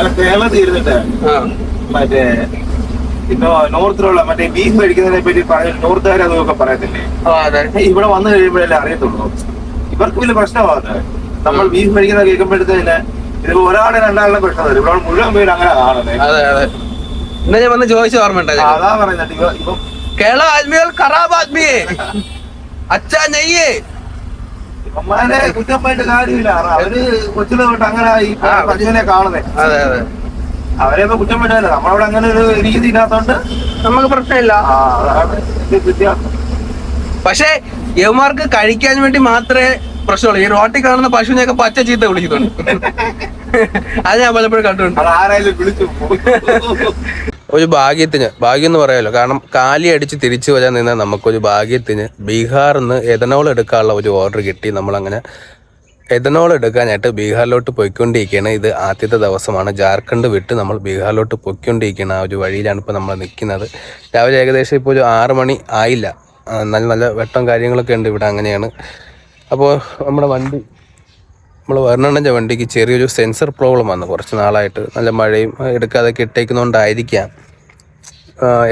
അല്ല കേരളത്തിൽ ഇരുന്നിട്ട് ആ. മറ്റേ ഇപ്പൊ നോർത്തിലുള്ള മറ്റേ ബീഫ് കഴിക്കുന്നതിനെ പറ്റി പറഞ്ഞ നോർത്തുകാർ അതൊക്കെ പറയത്തില്ലേ? ഇവിടെ വന്നു കഴിയുമ്പോഴല്ലേ അറിയത്തുള്ളൂ. ഇവർക്ക് വലിയ പ്രശ്നമാണ് നമ്മൾ ബീഫ് കഴിക്കുന്നത് കേൾക്കുമ്പോഴത്തേന് ഇതിപ്പോ ഒരാളെ രണ്ടാളുടെ പ്രശ്നം ഇവിടെ മുഴുവൻ പേര് അങ്ങനെ കാണുന്നത് അതെ അതെ. എന്നാ ഞാൻ വന്ന് ചോദിച്ചു ഓർമ്മ അതാ പറയുന്നത്. കേരള ആദ്മികൾ ഖറാബ് ആദ്മിയെ. അച്ഛാ നെയ്യേ. ഇവന്മാരെ കുറ്റമായിട്ട് കാര്യമില്ല. അവർ കൊച്ചിലെ തൊട്ട് അങ്ങനെ ഈ. പശുവിനെ കാണുന്നേ. അതെ അതെ. അവരെ ഇപ്പൊ കുറ്റം പറ്റാനില്ല നമ്മളവിടെ അങ്ങനെ ഒരു രീതി ഇല്ലാത്തോണ്ട് നമുക്ക് പ്രശ്നമില്ല. പക്ഷേ യവന്മാർക്ക് കഴിക്കാൻ വേണ്ടി മാത്രമേ പ്രശ്നമുള്ളൂ. ഈ റോട്ടി കാണുന്ന പശുവിനെയൊക്കെ പച്ച ചീത്ത വിളിക്കുന്നുണ്ട്. അത് ഞാൻ പലപ്പോഴും കണ്ടിട്ടുണ്ട്. അത് ആരായാലും വിളിച്ചു ഒരു ഭാഗ്യത്തിന് ഭാഗ്യം എന്ന് പറയാലോ. കാരണം കാലി അടിച്ച് തിരിച്ചു വരാൻ നിന്നാൽ നമുക്കൊരു ഭാഗ്യത്തിന് ബീഹാറിൽ നിന്ന് എഥനോൾ എടുക്കാനുള്ള ഒരു ഓർഡർ കിട്ടി. നമ്മളങ്ങനെ എഥനോൾ എടുക്കാനായിട്ട് ബീഹാറിലോട്ട് പോയിക്കൊണ്ടിരിക്കുകയാണ് ഇത് ആദ്യത്തെ ദിവസമാണ്. ജാർഖണ്ഡ് വിട്ട് നമ്മൾ ബീഹാറിലോട്ട് പോയിക്കൊണ്ടിരിക്കുകയാണ് ആ ഒരു വഴിയിലാണ് ഇപ്പോൾ നമ്മൾ നിൽക്കുന്നത്. രാവിലെ ഏകദേശം ഇപ്പോൾ ഒരു ആറ് മണി ആയില്ല. നല്ല നല്ല വെട്ടം കാര്യങ്ങളൊക്കെ ഉണ്ട് ഇവിടെ അങ്ങനെയാണ്. അപ്പോൾ നമ്മുടെ വണ്ടി നമ്മൾ വർണണ്ണന്റെ വണ്ടിക്ക് ചെറിയൊരു സെൻസർ പ്രോബ്ലം വന്നു കുറച്ച് നാളായിട്ട് നല്ല മഴയും എടുക്കാതെ ഇട്ടേക്കുന്നതുകൊണ്ടായിരിക്കാം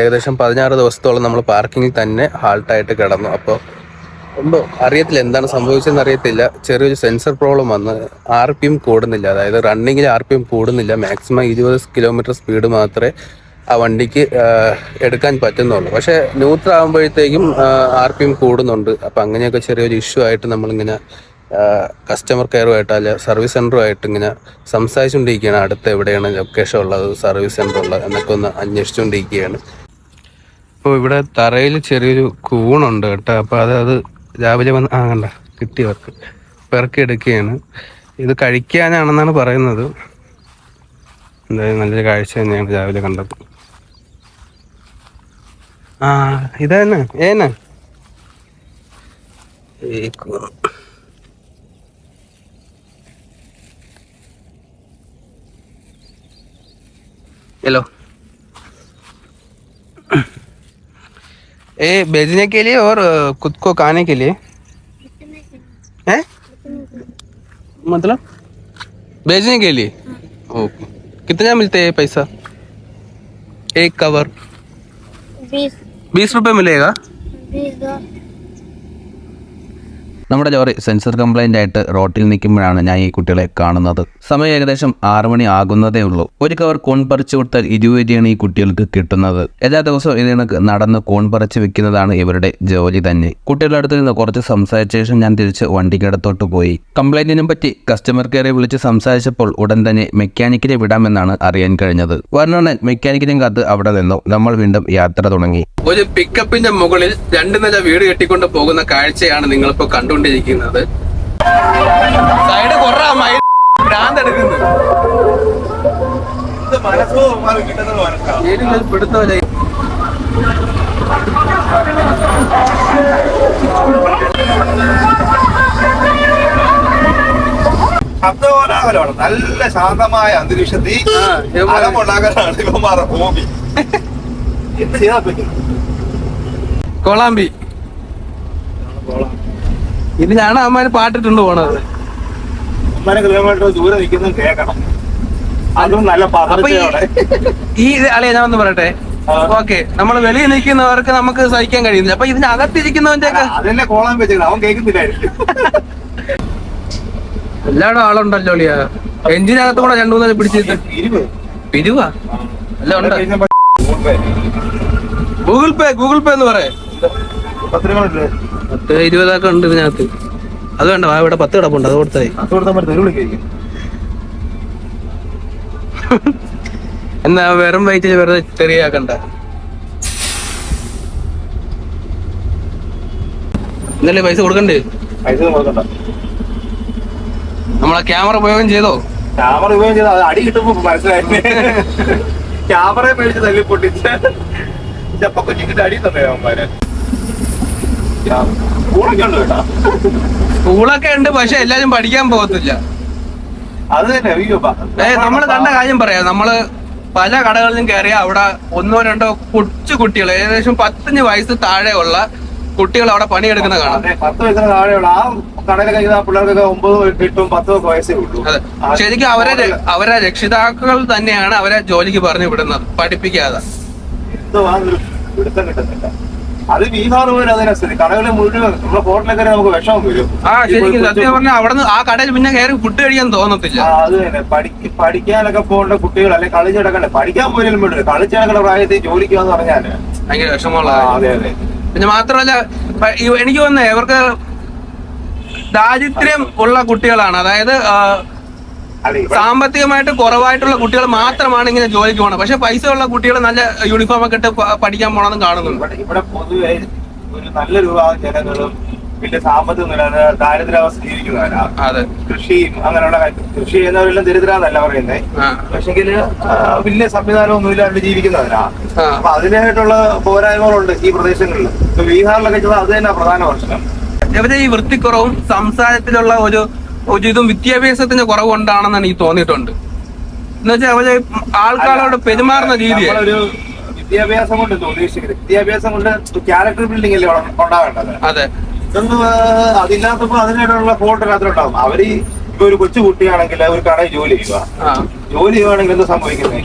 ഏകദേശം പതിനാറ് ദിവസത്തോളം നമ്മൾ പാർക്കിങ്ങിൽ തന്നെ ഹാൾട്ടായിട്ട് കിടന്നു. അപ്പോൾ എന്തോ അറിയത്തില്ല എന്താണ് സംഭവിച്ചതെന്ന് അറിയത്തില്ല. ചെറിയൊരു സെൻസർ പ്രോബ്ലം വന്ന് ആർ പി എം കൂടുന്നില്ല. അതായത് റണ്ണിങ്ങിൽ ആർ പി എം കൂടുന്നില്ല. മാക്സിമം ഇരുപത് കിലോമീറ്റർ സ്പീഡ് മാത്രമേ ആ വണ്ടിക്ക് എടുക്കാൻ പറ്റുന്നുള്ളൂ. പക്ഷേ ന്യൂട്രൽ ആകുമ്പോഴത്തേക്കും ആർ പി എം കൂടുന്നുണ്ട്. അപ്പം അങ്ങനെയൊക്കെ ചെറിയൊരു ഇഷ്യൂ ആയിട്ട് നമ്മളിങ്ങനെ കസ്റ്റമർ കെയറുമായിട്ട് അല്ലെ സർവീസ് സെന്ററുമായിട്ട് ഇങ്ങനെ സംസാരിച്ചുകൊണ്ടിരിക്കുകയാണ്. അടുത്ത് എവിടെയാണ് ലൊക്കേഷൻ ഉള്ളത്? സർവീസ് സെന്റർ ഉള്ളത് എന്നൊക്കെ ഒന്ന് അന്വേഷിച്ചുകൊണ്ടിരിക്കുകയാണ്. അപ്പോൾ ഇവിടെ തറയിൽ ചെറിയൊരു കൂണുണ്ട് കേട്ടോ. അപ്പോൾ അത് അത് രാവിലെ വന്ന് ആ കണ്ട? കിട്ടിയവർക്ക് പെറുക്കിയെടുക്കുകയാണ്. ഇത് കഴിക്കാനാണെന്നാണ് പറയുന്നത്. എന്തായാലും നല്ലൊരു കാഴ്ച തന്നെയാണ് രാവിലെ കണ്ടത് ആ ഇതന്നെ ഏന ഈ हेलो ए बेचने के लिए और खुद को खाने के लिए? हैं? मतलब? बेचने के लिए? ओके। कितना मिलते हैं पैसा? एक कवर। बीस। बीस रुपए मिलेगा? बीस നമ്മുടെ ലോറി സെൻസർ കംപ്ലൈന്റ് ആയിട്ട് റോട്ടിൽ നിൽക്കുമ്പോഴാണ് ഞാൻ ഈ കുട്ടികളെ കാണുന്നത്. സമയം ഏകദേശം ആറു മണി ആകുന്നതേ ഉള്ളൂ. ഒരു കവർ കോൺ പറിച്ചു കൊടുത്താൽ ഇരുപത് ഈ കുട്ടികൾക്ക് കിട്ടുന്നത്. എല്ലാ ദിവസവും ഇതിന് നടന്ന് കോൺ പറിച്ച് വെക്കുന്നതാണ് ഇവരുടെ ജോലി തന്നെ. കുട്ടികളുടെ അടുത്ത് നിന്ന് കുറച്ച് സംസാരിച്ച ശേഷം ഞാൻ തിരിച്ച് വണ്ടിക്കടത്തോട്ട് പോയി. കംപ്ലൈന്റിനെ പറ്റി കസ്റ്റമർ കെയറെ വിളിച്ച് സംസാരിച്ചപ്പോൾ ഉടൻ തന്നെ മെക്കാനിക്കിനെ വിടാമെന്നാണ് അറിയാൻ കഴിഞ്ഞത്. വർണൻ മെക്കാനിക്കിനെ കാത്ത് അവിടെ നിന്നു. നമ്മൾ വീണ്ടും യാത്ര തുടങ്ങി. ഒരു പിക്കപ്പിന്റെ മുകളിൽ രണ്ട് നില വീട് കെട്ടിക്കൊണ്ട് പോകുന്ന കാഴ്ചയാണ് നിങ്ങളിപ്പോ കണ്ടുകൊണ്ടിരിക്കുന്നത് സൈഡ് കൊറ പിടുത്തമില്ല ശബ്ദകോലാഹലമാണ് നല്ല ശാന്തമായ അന്തരീക്ഷത്തിൽ അലമുണ്ടാക്കാനാണ് ഇവന്മാരുടെ ഹോബി എന്ത് ചെയ്യാൻ പറ്റും? കോളാമ്പി. ഇതിനാണ് അമ്മാന് പാട്ടിട്ടുണ്ട് പോണത്. ഒന്നര കിലോമീറ്റർ ദൂരെ നിൽക്കുന്ന കേൾക്കണം അതും നല്ല ഈ പതർച്ചയോടെ ഈ ഇത് അളിയ ഞാൻ ഒന്ന് പറയട്ടെ. ഓക്കെ നമ്മൾ വെളിയിൽ നിൽക്കുന്നവർക്ക് നമുക്ക് സഹിക്കാൻ കഴിയുന്നില്ല. അപ്പൊ ഇതിനകത്തിരിക്കുന്നവന്റെ അതെന്നെ കോളാൻ അവൻ എല്ലായിടും ആളുണ്ടല്ലോ അളിയ. എഞ്ചിനകത്ത് കൂടെ രണ്ടു മൂന്ന് പിടിച്ചിട്ട്. പിരിവാ അല്ല ഉണ്ട്. ഗൂഗിൾ പേ. ഗൂഗിൾ പേ എന്ന് പറയേ. പത്ത്? ഇരുപതൊക്കെ ഉണ്ട് ഇതിനകത്ത്. അത് വേണ്ട ഇവിടെ പത്ത് കിടപ്പുണ്ട് അത് കൊടുത്തായി. എന്നാ വെറും വൈറ്റ് വെറുതെ ചെറിയാക്കണ്ട ഇന്നല്ലേ പൈസ കൊടുക്കണ്ടേ? പൈസ കൊടുക്കണ്ട. നമ്മളെ ക്യാമറ ഉപയോഗം ചെയ്തോ? ക്യാമറ ഉപയോഗം ചെയ്താൽ അത് അടി കിട്ടുമ്പോ മനസ്സിലായി. ക്യാമറയെ മേടിച്ച് തല്ലി പൊട്ടിച്ച് ചെപ്പ കുഞ്ഞിക്കിട്ട് അടി തന്നെ അവന്മാര് കൂടൊക്കെ ഉണ്ട് കേട്ടാ സ്കൂളൊക്കെ ഉണ്ട് പക്ഷെ എല്ലാരും പഠിക്കാൻ പോകത്തില്ല. അത് തന്നെ അയ്യോ നമ്മൾ കണ്ട കാര്യം പറയാം. നമ്മൾ പല കടകളിലും കയറിയ അവിടെ ഒന്നോ രണ്ടോ കൊച്ചു കുട്ടികൾ ഏകദേശം പത്തഞ്ച് വയസ്സ് താഴെയുള്ള കുട്ടികൾ അവിടെ പണിയെടുക്കുന്ന കാണാം. പത്ത് വയസ്സിന് താഴെയുള്ള ആ കടയിലൊക്കെ ഇതാ പിള്ളേർക്കൊക്കെ ഒമ്പത് എട്ടും പത്ത് വയസ്സേ ഉള്ളൂ. ശരിക്കും അവരെ അവരെ രക്ഷിതാക്കൾ തന്നെയാണ് അവരെ ജോലിക്ക് പറഞ്ഞു വിടുന്നത് പഠിപ്പിക്കാതെ. കിട്ടുന്നില്ല. അത് ബീഹാർ പോലും അതിനനുസരിച്ച് കടകളിൽ മുഴുവൻ നമ്മുടെ ഹോട്ടലൊക്കെ നമുക്ക് വിഷമം വരും. ആ ശരിക്കും സത്യം പറഞ്ഞാൽ അവിടെ ആ കടയിൽ പിന്നെ കയറി ഫുഡ് കഴിക്കാൻ തോന്നത്തില്ല. ആ, അത് തന്നെ. പഠിക്ക പഠിക്കാനൊക്കെ പോകേണ്ട കുട്ടികൾ അല്ലെങ്കിൽ കളിച്ച് നടക്കണ്ടേ. പഠിക്കാൻ പോലും വേണ്ടില്ല കളിച്ച് നടക്കേണ്ട പ്രായത്തിൽ ജോലിക്ക് എന്ന് പറഞ്ഞാൽ ഭയങ്കര വിഷമമുള്ള ആ, കാര്യം. അതെ അതെ. പിന്നെ മാത്രമല്ല പ- എനിക്ക് തോന്നുന്നേ ഇവർക്ക് ദാരിദ്ര്യം ഉള്ള കുട്ടികളാണ്. അതായത് ആ, സാമ്പത്തികമായിട്ട് കുറവായിട്ടുള്ള കുട്ടികൾ മാത്രമാണ് ഇങ്ങനെ ജോലിക്ക് പോകണം പക്ഷെ പൈസ ഉള്ള കുട്ടികൾ നല്ല യൂണിഫോം ഒക്കെ ഇട്ട് പഠിക്കാൻ പോണെന്ന് കാണുന്നുണ്ട്. ഇവിടെ പൊതുവെ ഒരു നല്ലൊരു വിഭാഗം ജനങ്ങളും പിന്നെ സാമ്പത്തിക നില ദാരിദ്ര്യാവസ്ഥ ജീവിക്കുന്നവരാ. അതെ. കൃഷിയും അങ്ങനെയുള്ള കൃഷി ചെയ്യുന്നവരെല്ലാം ദരിദ്രാന്നല്ല പറയുന്നത് പക്ഷെങ്കിൽ വലിയ സംവിധാനമൊന്നും ഇല്ലാണ്ട് ജീവിക്കുന്നവരാ. അപ്പൊ അതിനായിട്ടുള്ള പോരായ്മകളുണ്ട് ഈ പ്രദേശങ്ങളിൽ. ബീഹാറിലൊക്കെ ചെയ്താൽ അത് തന്നെ പ്രധാന പ്രശ്നം. ഈ വൃത്തിക്കുറവും സംസാരത്തിലുള്ള ഒരു ഒരു ഇതും വിദ്യാഭ്യാസത്തിന്റെ കുറവ് കൊണ്ടാണെന്നാണ് എനിക്ക് തോന്നിയിട്ടുണ്ട്. എന്നുവെച്ചാൽ അവർ ആൾക്കാരോട് പെരുമാറുന്ന രീതി നമ്മളൊരു വിദ്യാഭ്യാസം കൊണ്ട് ഉദ്ദേശിക്കുന്നത്. വിദ്യാഭ്യാസം കൊണ്ട് ക്യാരക്ടർ ബിൽഡിംഗ് അല്ലേ ഉണ്ട- ഉണ്ടാവേണ്ടത്? അതെ. ഇതൊന്നും അതില്ലാത്തപ്പോ അതിനായിട്ടുള്ള ഫോട്ടോ അതിലുണ്ടാവും അവർ ഇപ്പൊ ഒരു കൊച്ചു കുട്ടിയാണെങ്കിൽ ഒരു കടയിൽ ജോലി ചെയ്യുക ആ. ജോലി ചെയ്യുവാണെങ്കിൽ എന്താ സംഭവിക്കുന്നത്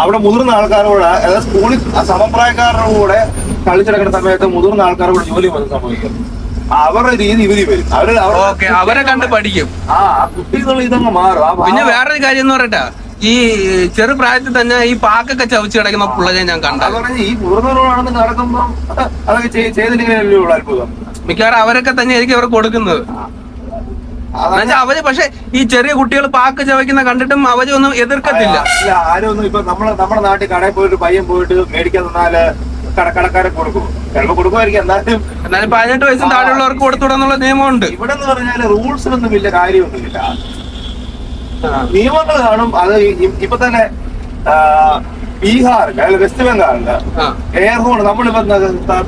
അവിടെ മുതിർന്ന ആൾക്കാരോട് അതായത് സ്കൂളിൽ സമപ്രായക്കാരുടെ കൂടെ കളിച്ചിടക്കുന്ന സമയത്ത് മുതിർന്ന ആൾക്കാരോട് ജോലി വന്ന് സംഭവിക്കും അവരുടെ രീതി ഇവർ വരും. അവർ അവരുടെ ഓക്കെ അവരെ കണ്ട് പഠിക്കും. ആ കുട്ടികൾ ഇതങ്ങ് മാറും. ആ പിന്നെ വേറൊരു കാര്യം എന്ന് പറയട്ടെ. ഈ ചെറുപ്രായത്തിൽ തന്നെ ഈ പാക്കൊക്കെ ചവച്ച് കിടക്കുന്ന പിള്ളേരെ ഞാൻ അത് പറഞ്ഞ് ഈ മുതിർന്നവരോടാണെന്ന് നടക്കുമ്പോ അതൊക്കെ ചെയ്- ചെയ്തില്ലെങ്കിലല്ലേ ഉള്ളൂ അത്ഭുതം. മിക്കവാറും അവരൊക്കെ തന്നെ ആയിരിക്കും അവർ കൊടുക്കുന്നത് അതാണ് അവർ പക്ഷെ ഈ ചെറിയ കുട്ടികൾ പാക്ക് ചവയ്ക്കുന്ന കണ്ടിട്ടും അവരൊന്നും എതിർക്കത്തില്ല. ഇല്ല ആരും ഒന്നും ഇപ്പൊ നമ്മളെ നമ്മുടെ നാട്ടിൽ കടയിൽ പോയിട്ട് പയ്യൻ പോയിട്ട് മേടിക്കാൻ തന്നാൽ കടക്കടക്കാരെ കൊടുക്കും. ചിലപ്പോ കൊടുക്കുമായിരിക്കും. എന്നാലും എന്നാലും പതിനെട്ട് വയസ്സിന് താഴെയുള്ളവർക്ക് കൊടുത്തുവിടാന്നുള്ള നിയമമുണ്ട്. ഇവിടെ എന്ന് പറഞ്ഞാൽ റൂൾസിനൊന്നും വലിയ കാര്യമൊന്നുമില്ല. നിയമങ്ങൾ കാണും. അത് ഇപ്പൊ തന്നെ ബീഹാറിന്റെ അല്ലെങ്കിൽ അല്ല വെസ്റ്റ് ബംഗാളിൽ എയർഫോൺ നമ്മളിപ്പോ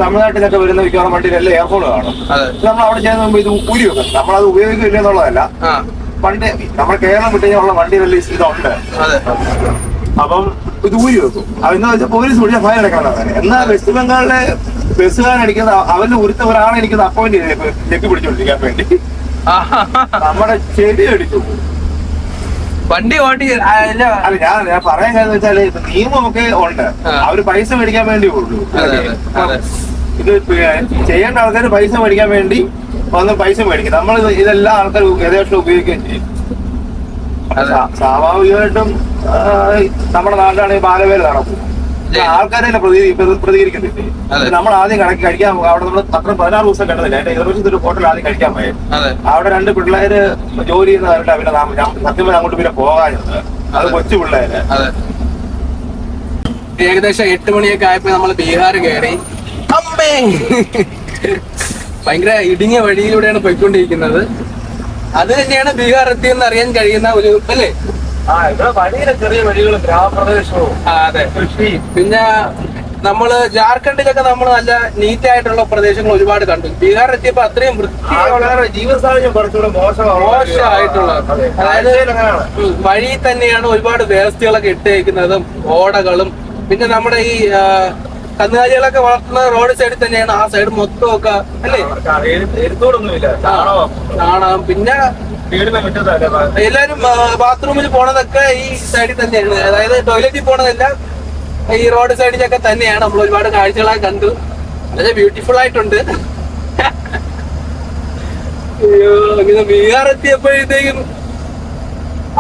തമിഴ്നാട്ടിലൊക്കെ വരുന്ന മിക്കവാറും വണ്ടിയിൽ എല്ലാം ഹോൺ കാണും നമ്മൾ അവിടെ ചെയ്യുന്ന മുമ്പ് ഇത് ഊരി വെക്കും നമ്മളത് ഉപയോഗിക്കില്ല എന്നുള്ളതല്ല. പണ്ട് നമ്മുടെ കേരളം വിട്ടുകഴിഞ്ഞാൽ കഴിഞ്ഞാൽ വണ്ടികളിൽ ഇതുണ്ട്. അപ്പം ഇത് ഊരി വെക്കും. അതെന്ന് വെച്ചാൽ പോലീസ് വിളിച്ചാൽ ഫയൽ അടക്കണം തന്നെ എന്നാൽ വെസ്റ്റ് ബംഗാളിലെ ബസ്സുകാരൻ അടിക്കുന്ന ഉരുത്ത ഒരാളെ എനിക്കുന്നത് അപ്പോയിന്റ് ചെക്ക് പിടിച്ചോണ്ടിരിക്കാൻ വേണ്ടി. നമ്മുടെ ചെടി അടിച്ചു. വണ്ടി ഓട്ടി അല്ല ഞാൻ ഞാൻ പറയാൻ കാര്യം വെച്ചാൽ നിയമമൊക്കെ ഉണ്ട്. അവർ പൈസ മേടിക്കാൻ വേണ്ടി ഉള്ളൂ. ഇത് ചെയ്യേണ്ട ആൾക്കാർ പൈസ മേടിക്കാൻ വേണ്ടി വന്ന് പൈസ മേടിക്കും. നമ്മൾ ഇതെല്ലാ ആൾക്കാർ യഥേഷ്ടം ഉപയോഗിക്കുകയും ചെയ്യും. സ്വാഭാവികമായിട്ടും നമ്മുടെ നാട്ടിലാണ് ഈ ബാലവേല നടക്കും. ആൾക്കാരെ പ്രതികരിക്കുന്നില്ലേ. നമ്മൾ ആദ്യം കണക്കി കഴിക്കാൻ അവിടെ നമ്മൾ പത്രം പതിനാറ് ദിവസം കണ്ടതില്ല എന്റെ എതിർവശത്ത് ഒരു ഹോട്ടൽ ആദ്യം കഴിക്കാൻ പോയത് അവിടെ രണ്ട് പിള്ളേര് ജോലി ചെയ്യുന്ന കണ്ടിട്ട് പിന്നെ നാം- സത്യം അങ്ങോട്ട് പിന്നെ പോകാനുണ്ട് അത് അതെ. കൊച്ചു പിള്ളേര്. ഏകദേശം എട്ട് മണിയൊക്കെ ആയപ്പോ നമ്മൾ ബീഹാർ കയറി. അമ്മേ! ഭയങ്കര ഇടുങ്ങിയ വഴിയിലൂടെയാണ് പോയിക്കൊണ്ടിരിക്കുന്നത്. അത് തന്നെയാണ് ബീഹാർ എത്തിയെന്ന് അറിയാൻ കഴിയുന്ന ഒരു അല്ലേ? ആ ഇവിടെ വലിയ ചെറിയ വഴികളും ഗ്രാമപ്രദേശവും ആ, അതെ. കൃഷിയും പിന്നെ നമ്മൾ ജാർഖണ്ഡിലൊക്കെ നമ്മൾ നല്ല നീറ്റ് ആയിട്ടുള്ള പ്രദേശങ്ങൾ ഒരുപാട് കണ്ടു. ബീഹാർ എത്തിയപ്പോ അത്രയും വൃത്തിയുള്ള വളരെ ജീവിത സാഹചര്യം കുറച്ചുകൂടെ മോശമായിട്ടുള്ള അതെ. അതായത് വഴി തന്നെയാണ് ഒരുപാട് വേസ്റ്റുകളൊക്കെ ഇട്ടേക്കുന്നതും ഓടകളും. പിന്നെ നമ്മുടെ ഈ കന്നുകാലികളൊക്കെ വളർത്തുന്ന റോഡ് സൈഡിൽ തന്നെയാണ്. ആ സൈഡ് മൊത്തം ഒക്കെ അല്ലേ എഴുത്തോടൊന്നുമില്ല കാണാം പിന്നെ എല്ലാരും ബാത്റൂമിൽ പോണതൊക്കെ ഈ സൈഡിൽ തന്നെയാണ്. അതായത് ടോയ്ലറ്റിൽ പോണതെല്ലാം ഈ റോഡ് സൈഡിലൊക്കെ തന്നെയാണ്. നമ്മൾ ഒരുപാട് കാഴ്ചകളായി കണ്ടു. വളരെ ബ്യൂട്ടിഫുൾ ആയിട്ടുണ്ട്. അയ്യോ ഇങ്ങനെ ബീഹാർ എത്തിയപ്പോഴത്തേക്കും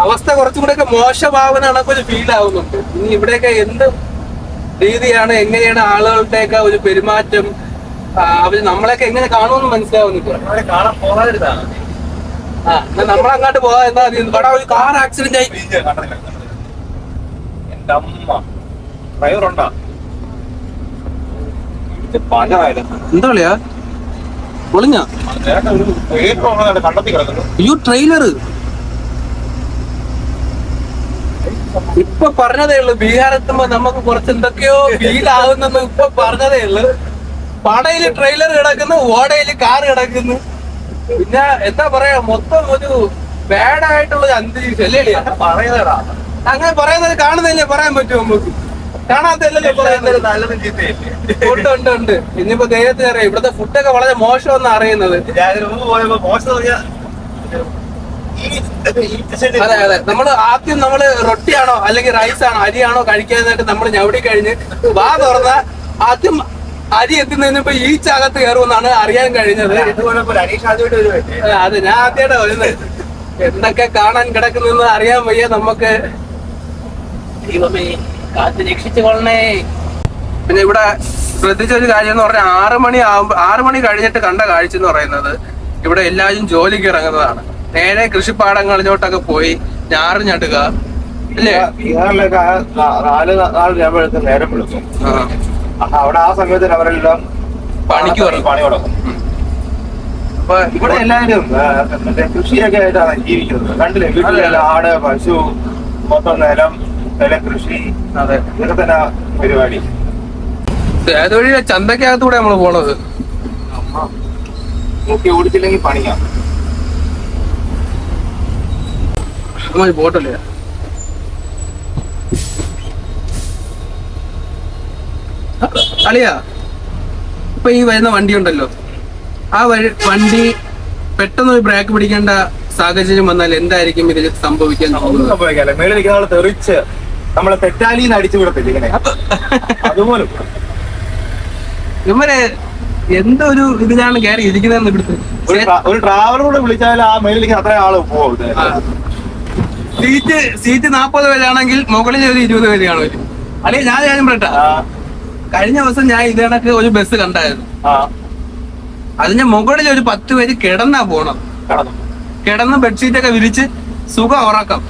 അവസ്ഥ കുറച്ചും കൂടെ ഒക്കെ മോശമാവുന്നതാണ് ഫീൽ ആവുന്നുണ്ട്. ഇനി ഇവിടെയൊക്കെ എന്ത് രീതിയാണ് എങ്ങനെയാണ് ആളുകളുടെയൊക്കെ ഒരു പെരുമാറ്റം അവർ നമ്മളെയൊക്കെ എങ്ങനെ കാണുമെന്ന് മനസ്സിലാവുന്നില്ല ആ നമ്മൾ നമ്മളങ്ങോട്ട് പോകാൻ എന്താ ഇവിടെ ഒരു കാർ ആക്സിഡന്റ് ആയി. എന്റെ അമ്മ ഡ്രൈവർ ഉണ്ടാ? എന്താ കളിയാ? പൊളിഞ്ഞ? അയ്യോ ട്രെയിലർ ഇപ്പൊ പറഞ്ഞതേ ഉള്ളു. ബീഹാർ എത്തുമ്പോ നമുക്ക് കുറച്ച് എന്തൊക്കെയോ ഫീൽ ആവുന്നെന്ന് ഇപ്പൊ പറഞ്ഞതേ ഉള്ളു. പടയിൽ ട്രെയിലർ കിടക്കുന്നു ഓടയിൽ കാർ കിടക്കുന്നു. പിന്നെ എന്താ പറയാ മൊത്തം ഒരു ബാഡ് ആയിട്ടുള്ള ഒരു അന്തരീക്ഷം അല്ലേ അളിയാ? പറയുന്നതാ. അങ്ങനെ പറയുന്നത് കാണുന്നില്ലേ പറയാൻ പറ്റുമോ നമുക്ക്. കാണാത്തല്ലോ പറയുന്നത്. നല്ലതും ചീത്തയില്ലേ? ഉണ്ട് ഉണ്ട് ഉണ്ട്. ഇനിയിപ്പോ ദൈവത്തിന് അറിയാം. ഇവിടുത്തെ ഫുഡൊക്കെ വളരെ മോശമെന്ന് അറിയുന്നത്. അതെ അതെ. നമ്മൾ ആദ്യം നമ്മൾ റൊട്ടിയാണോ അല്ലെങ്കിൽ റൈസ് ആണോ അരിയാണോ കഴിക്കാനായിട്ട് നമ്മൾ ഞവടി കഴിഞ്ഞ് വാ തുറന്ന ആദ്യം അരി എത്തുന്നതിന് ഇപ്പൊ ഈ ചാകത്ത് കയറുമെന്നാണ് അറിയാൻ കഴിഞ്ഞത്. അതെ, ഞാൻ ആദ്യമായിട്ടാ വരുന്നത് എന്തൊക്കെ കാണാൻ കിടക്കുന്നെന്ന് അറിയാൻ വയ്യ നമുക്ക്. ദൈവമേ കാത്ത് രക്ഷിച്ചു കൊള്ളണേ. പിന്നെ ഇവിടെ ശ്രദ്ധിച്ച ഒരു കാര്യം എന്ന് പറഞ്ഞാൽ ആറു മണി ആകുമ്പോ ആറു മണി കഴിഞ്ഞിട്ട് കണ്ട കാഴ്ച എന്ന് പറയുന്നത് ഇവിടെ എല്ലാവരും ജോലിക്ക് ഇറങ്ങുന്നതാണ്. നേരെ കൃഷിപ്പാടങ്ങളിലോട്ടൊക്കെ പോയി ഞാറ് ഞടുക അല്ലേ? ബീഹാറിലൊക്കെ നാല് നാല് രാവിലത്തെ നേരം വിളിക്കും. അവിടെ ആ സമയത്ത് അവരെല്ലാം പണിക്ക്. പണി തുടങ്ങും. അപ്പൊ ഇവിടെ എല്ലാവരും മറ്റേ കൃഷിയൊക്കെ ആയിട്ടാണ് ജീവിക്കുന്നത്. കണ്ടില്ലേ? വീട്ടിലെല്ലാം ആട് പശു മൊത്തം നിലം നില കൃഷി അതെ. ഇതൊക്കെ തന്നെ പരിപാടി. ഏത് വഴി ചന്തക്കകത്തൂടെ നമ്മൾ പോണത്? നോക്കി ഓടിച്ചില്ലെങ്കിൽ പണിയാം. മതി പോട്ടല്ലേ അളിയാ ഇപ്പൊ ഈ വരുന്ന വണ്ടി ഉണ്ടല്ലോ. ആ വണ്ടി പെട്ടെന്ന് ഒരു ബ്രേക്ക് പിടിക്കേണ്ട സാഹചര്യം വന്നാൽ എന്തായിരിക്കും ഇതിൽ സംഭവിക്കാൻ സംഭവിക്കാല്ല? മേളിൽ നിൽക്കുന്ന ആൾ തെറിച്ച് നമ്മളെ തെറ്റാലിന്ന് അടിച്ചു വിടത്തില്ല ഇങ്ങനെ? അതുപോലെ. ഇവരെ എന്തൊരു ഇതിലാണ് കയറി ഇരിക്കുന്നതെന്ന് ഇവിടുത്തെ ഒരു ട്രാവലർ കൂടെ വിളിച്ചാൽ ആ മേളിലേക്ക് അത്ര ആൾ പോകും. സീറ്റ് സീറ്റ് നാൽപ്പത് പേരാണെങ്കിൽ മുകളിൽ ഒരു ഇരുപത് പേര് കാണുമല്ലോ അല്ലെ ഞാൻ ഞാൻ പറയട്ടാ. കഴിഞ്ഞ ദിവസം ഞാൻ ഇത് കണക്ക് ഒരു ബസ് കണ്ടായിരുന്നു. അതിന്റെ മുകളിൽ ഒരു പത്ത് പേര് കിടന്നാ പോണം. കിടന്ന്. ബെഡ്ഷീറ്റ് ഒക്കെ വിരിച്ച് സുഖം ഉറക്കം.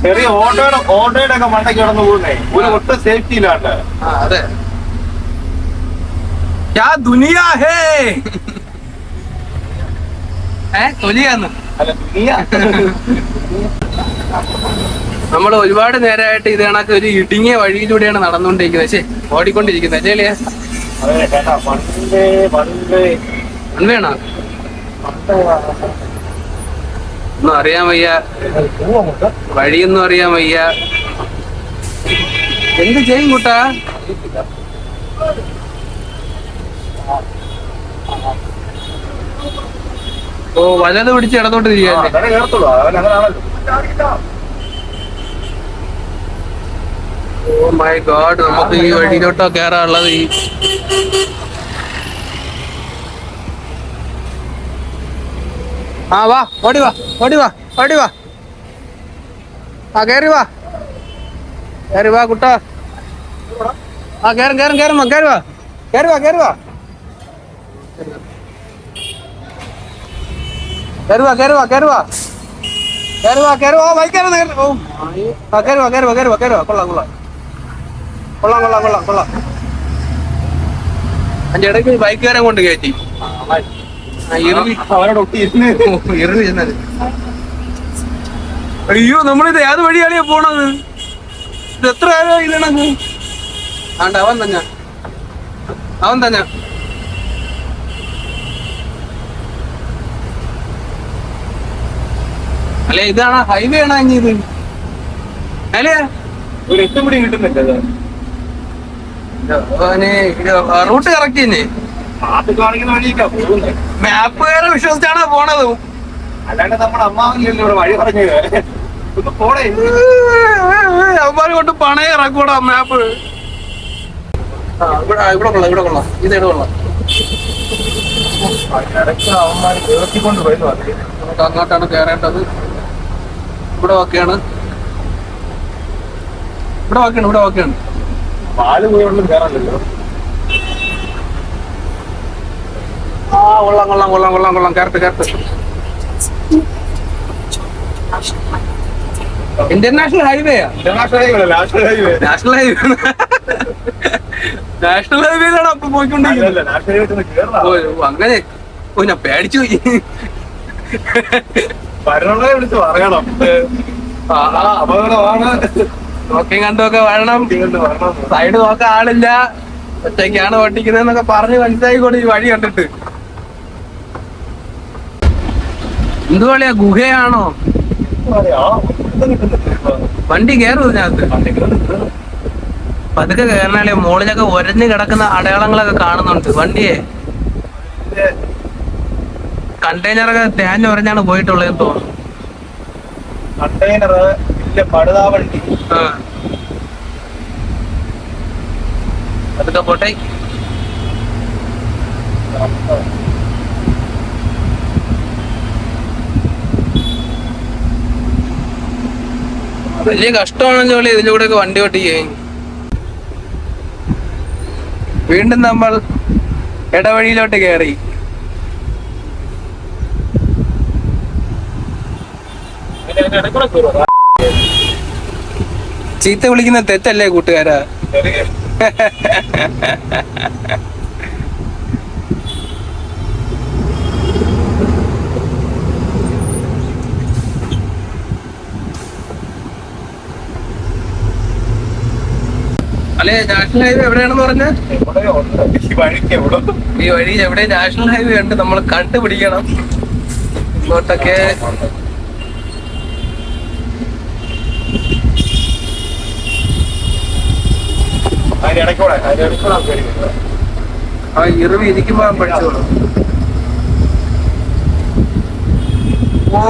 ചെറിയ ഓട്ടോയുടെ ഓട്ടോയുടെ ഒക്കെ മണ്ടയ്ക്ക് കിടന്നു പോകുന്നേ ഒരു ഒട്ടും സേഫ്റ്റി ഇല്ലാണ്ട് അതെ. ക്യാ ദുനിയാ ഹേ. ഏ തൊലിയാന്ന്. നമ്മൾ ഒരുപാട് നേരമായിട്ട് ഇത് കണക്ക് ഒരു ഇടുങ്ങിയ വഴിയിലൂടെയാണ് നടന്നുകൊണ്ടിരിക്കുന്നത്. ശരി ഓടിക്കൊണ്ടിരിക്കുന്നത്. അല്ലേ അതെ കേട്ടാ പണ്ടേ പണ്ടേ വേണോ ഒന്നും അറിയാൻ വയ്യ. വഴിയൊന്നും അറിയാൻ വയ്യ. എന്ത് ചെയ്യും കൂട്ടാ? ഓ വലത് പിടിച്ച് ഇടത്തോട്ട് അങ്ങനാണല്ലോ. ഓ മൈ ഗോഡ് നമുക്ക് ഈ വഴിയിലോട്ടോ കേറാനുള്ളത് ഈ ആ വാ ഓടി വാ ഓടി വാ ഓടി വാ. ആ കേറി വാ. കേറി വാ കുട്ടാ. ആ കേറും കേറും കേറും വാ വാ. കേറി വാ കേറി വാ. കയറുവാ കയറുവാ കയറുവാ. കയറുവാ കയറുവാ. വൈക്കരുത് ഓ. ആ കയറുവാ കയറുവാ കയറുവാ കയറുവാ. കൊള്ളാം കൊള്ളാം. കൊള്ളാം കൊള്ളാം കൊള്ളാം കൊള്ളാം. അതിന്റെ ഇടയ്ക്ക് ബൈക്കുകാരെ കൊണ്ട് കയറ്റി അയ്യോ നമ്മളിത് ഏത് വഴിയാളിയാ പോണത്? ഇത് എത്ര ആരോ ഇതണത് അവൻ തന്നെ. അവൻ തന്നെ. അല്ലെ ഇതാണ് ഹൈവേ ആണ് ഇനി ഇത്? അല്ലേ? ഒരു പിടി കിട്ടുന്നില്ല റൂട്ട് കറക്റ്റ് തന്നെ മാപ്പ് വേറെ വിശ്വസിച്ചാണ് പോണത്. അല്ലാണ്ട് നമ്മുടെ അമ്മാവില്ലല്ലോ ഇവിടെ വഴി പറഞ്ഞു പോടേ. അവന്മാര് കൊണ്ട് പണയ ഇറക്കൂടാ മാപ്പ് ഇവിടെ കൊള്ളാം ഇവിടെ കൊള്ളാം. ഇത് ഇവിടെ കൊള്ളാം. ഇടയ്ക്ക് നമുക്ക് അങ്ങോട്ടാണ് കയറേണ്ടത് ഇവിടെ ഓക്കെയാണ് ഇവിടെ ഓക്കെയാണ് ഇവിടെ ഓക്കെയാണ് പാൽ പോയോണ്ടും കയറണ്ടല്ലോ ആ കൊള്ളാം കൊള്ളാം കൊള്ളാം കൊള്ളാം കൊള്ളാം. കയറട്ട് കയറട്ട് international ഹൈവേയാ national highway national highway national ഹൈവേയിലാണ് അപ്പൊ പോയിക്കൊണ്ടിരിക്കുന്നത്. അങ്ങനെ. ഓ ഞാൻ പേടിച്ചു പോയി. വരണങ്ങളെ വിളിച്ച് പറയണം. ആ, അപകടമാണ്. നോക്കിയും കണ്ടുമൊക്കെ വരണം. സൈഡ് നോക്കാൻ ആളില്ല. ഒറ്റയ്ക്കാണ് ഓട്ടിക്കുന്നതെന്നൊക്കെ പറഞ്ഞ് മനസ്സിലായിക്കോട്ടെ ഈ വഴി കണ്ടിട്ട്. എന്തുവാളിയാ ഗുഹയാണോ? വണ്ടി കയറും ഇതിനകത്ത്. പതുക്കെ കയറിനാലേ മുകളിലൊക്കെ ഒരഞ്ഞു കിടക്കുന്ന അടയാളങ്ങളൊക്കെ കാണുന്നുണ്ട്. വണ്ടിയെ. കണ്ടെയ്നറൊക്കെ തേഞ്ഞ് ഉറഞ്ഞാണ് പോയിട്ടുള്ളതെന്ന് തോന്നുന്നു. കണ്ടെയ്നർ വലിയ പടുതാ വണ്ടി അതൊക്കെ പോട്ടെ? വലിയ കഷ്ടമാണ് ജോലി ഇതിലൂടെ ഒക്കെ വണ്ടി ഓട്ടിക്കുകയും വീണ്ടും നമ്മൾ ഇടവഴിയിലോട്ട് കയറി അതിന്റെ ഇടയ്ക്കൂടെ കയറുവാ. ചീത്ത വിളിക്കുന്ന തെറ്റല്ലേ കൂട്ടുകാരാ? അല്ലെ നാഷണൽ ഹൈവേ എവിടെയാണെന്ന് പറഞ്ഞ? ഈ വഴി എവിടെ? നാഷണൽ ഹൈവേ ഉണ്ട് നമ്മൾ കണ്ടുപിടിക്കണം. ഇങ്ങോട്ടൊക്കെ അതിന്റെ ഇടയ്ക്കൂടെ അതിന്റെ ഇടയ്ക്കൂടെ കയറി വരുവാ. ആ ഇറിവ് ഇരിക്കുമ്പോ പഠിച്ചോളൂ ഓ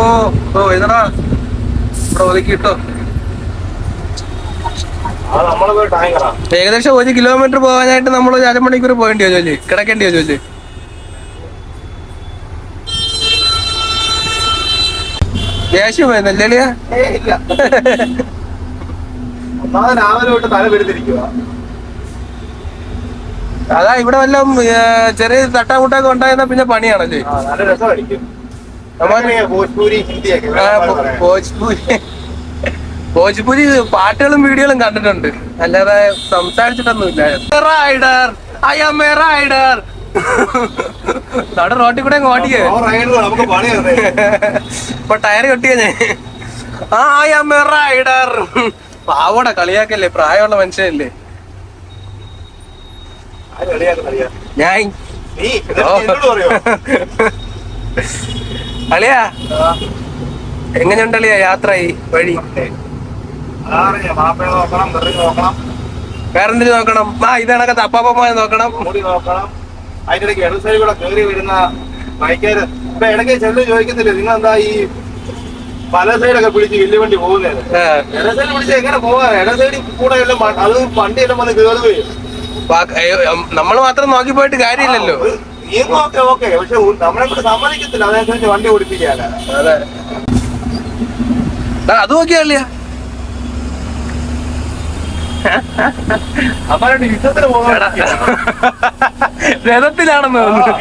ഓ ഇതടാ ഇവിടെ ഒതുക്കിട്ടോ ഏകദേശം ഒരു കിലോമീറ്റർ പോകാനായിട്ട് നമ്മൾ ഒരു അരമണിക്കൂർ പോകേണ്ടി വരും ജോലി. കിടക്കേണ്ടി വരും ജോലി. ദേഷ്യം വരുന്നല്ലേ ഏ ഇല്ല. ഒന്നാമത് രാവിലെ തൊട്ട് തല പെരുത്തിരിക്കുക അതാ ഇവിടെ വല്ലതും ചെറിയ തട്ടാമുട്ടൊക്കെ ഉണ്ടായിരുന്ന പിന്നെ പണിയാണല്ലേ? ഭോജ്പൂരി ഭോജ്പൂരി. പാട്ടുകളും വീഡിയോകളും കണ്ടിട്ടുണ്ട്. അല്ലാതെ സംസാരിച്ചിട്ടൊന്നുമില്ല. Rider I am a rider നട റോട്ടിൽ കൂടെ ഓടിക്കേ. ഇപ്പൊ ടയർ കെട്ടിയ ഞാൻ? ആ ഐ ആം എ റൈഡർ പാവോടെ കളിയാക്കല്ലേ പ്രായമുള്ള മനുഷ്യനല്ലേ? അറിയാം ഞാൻ നീ എങ്ങനെയുണ്ട് അളിയാ യാത്ര ഈ വഴി വേറെന്തിനു നോക്കണം? ആ ഇതണക്കത്തെ അപ്പാപ്പമായ നോക്കണം. മുടി നോക്കണം. അതിന്റെ ഇടയ്ക്ക് ഇടത് സൈഡിൽ കൂടെ കയറി വരുന്ന ബൈക്കാര്. ഇപ്പൊ ഇടയ്ക്ക് ചെല്ലു ചോദിക്കത്തില്ലേ നിങ്ങൾ എന്താ ഈ പല സൈഡൊക്കെ പിടിച്ച് വലിയ വണ്ടി പോകുന്നത് ഇട സൈഡ് പിടിച്ച് എങ്ങനെ പോവാ? ഇട സൈഡിൽ കൂടെ എല്ലാം അത് വണ്ടി എല്ലാം വന്ന് കയറുകയും നമ്മൾ മാത്രം നോക്കി പോയിട്ട് കാര്യമില്ലല്ലോ. ഓക്കെ ഓക്കെ പക്ഷെ ഉ- നമ്മളെ കൊണ്ട് സമ്മതിക്കത്തില്ല. അതനുസരിച്ച് വണ്ടി ഓടിപ്പിക്കാനാ അതെ. നോക്കിയാളിയ അമ്മാരുടെ യുദ്ധത്തിന് പോകാൻ രഥത്തിലാണെന്ന് തോന്നുന്നു.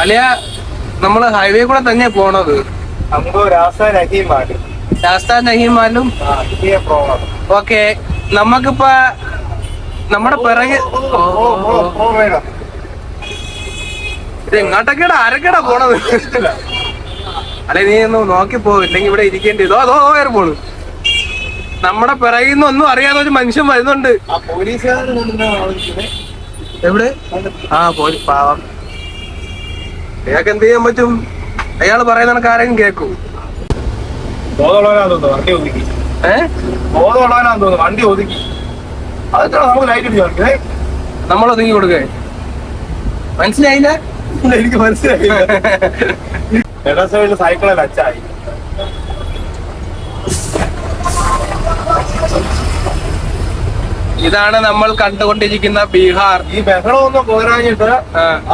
അലിയ നമ്മൾ ഹൈവേ കൂടെ തന്നെ പോണത്. നമുക്ക് രാസ നഹീമാണ് ശാസ്ത്ര നഹിമാലും? ഓക്കെ നമുക്കിപ്പോ നമ്മുടെ പിറകെ. ഇത് ആരൊക്കെയാടാ പോണത്? അല്ലെ നീ ഒന്ന് നോക്കി പോ ഇല്ലെങ്കിൽ ഇവിടെ ഇരിക്കേണ്ടി ഇതോ അതോ വേറെ പോണു. നമ്മുടെ പിറകിൽ നിന്ന് ഒന്നും അറിയാതെ ഒരു മനുഷ്യൻ വരുന്നുണ്ട്. എവിടെ? ആ പോലീസ് പാവം. അയാൾക്ക് എന്ത് ചെയ്യാൻ പറ്റും? അയാൾ പറയുന്ന കാര്യം കേൾക്കും. ബോധമുള്ളവനാന്ന് തോന്നുന്നു വണ്ടി ഒതുക്കി. ഏഹ് ബോധമുള്ളവനാന്ന് തോന്നുന്നു വണ്ടി ഒതുക്കി. അതെത്ര നമുക്ക് ലൈറ്റ് ഇട്ട് ചോദിക്കേ നമ്മൾ ഒതുങ്ങി കൊടുക്കേ. മനസ്സിലായില്ല? എനിക്ക് മനസ്സിലായില്ല. ഇട സൈഡിൽ സൈക്കിളിൽ അച്ചായി. ഇതാണ് നമ്മൾ കണ്ടുകൊണ്ടിരിക്കുന്ന ബീഹാർ. ഈ ബഹളമൊന്നും പോരാഞ്ഞിട്ട്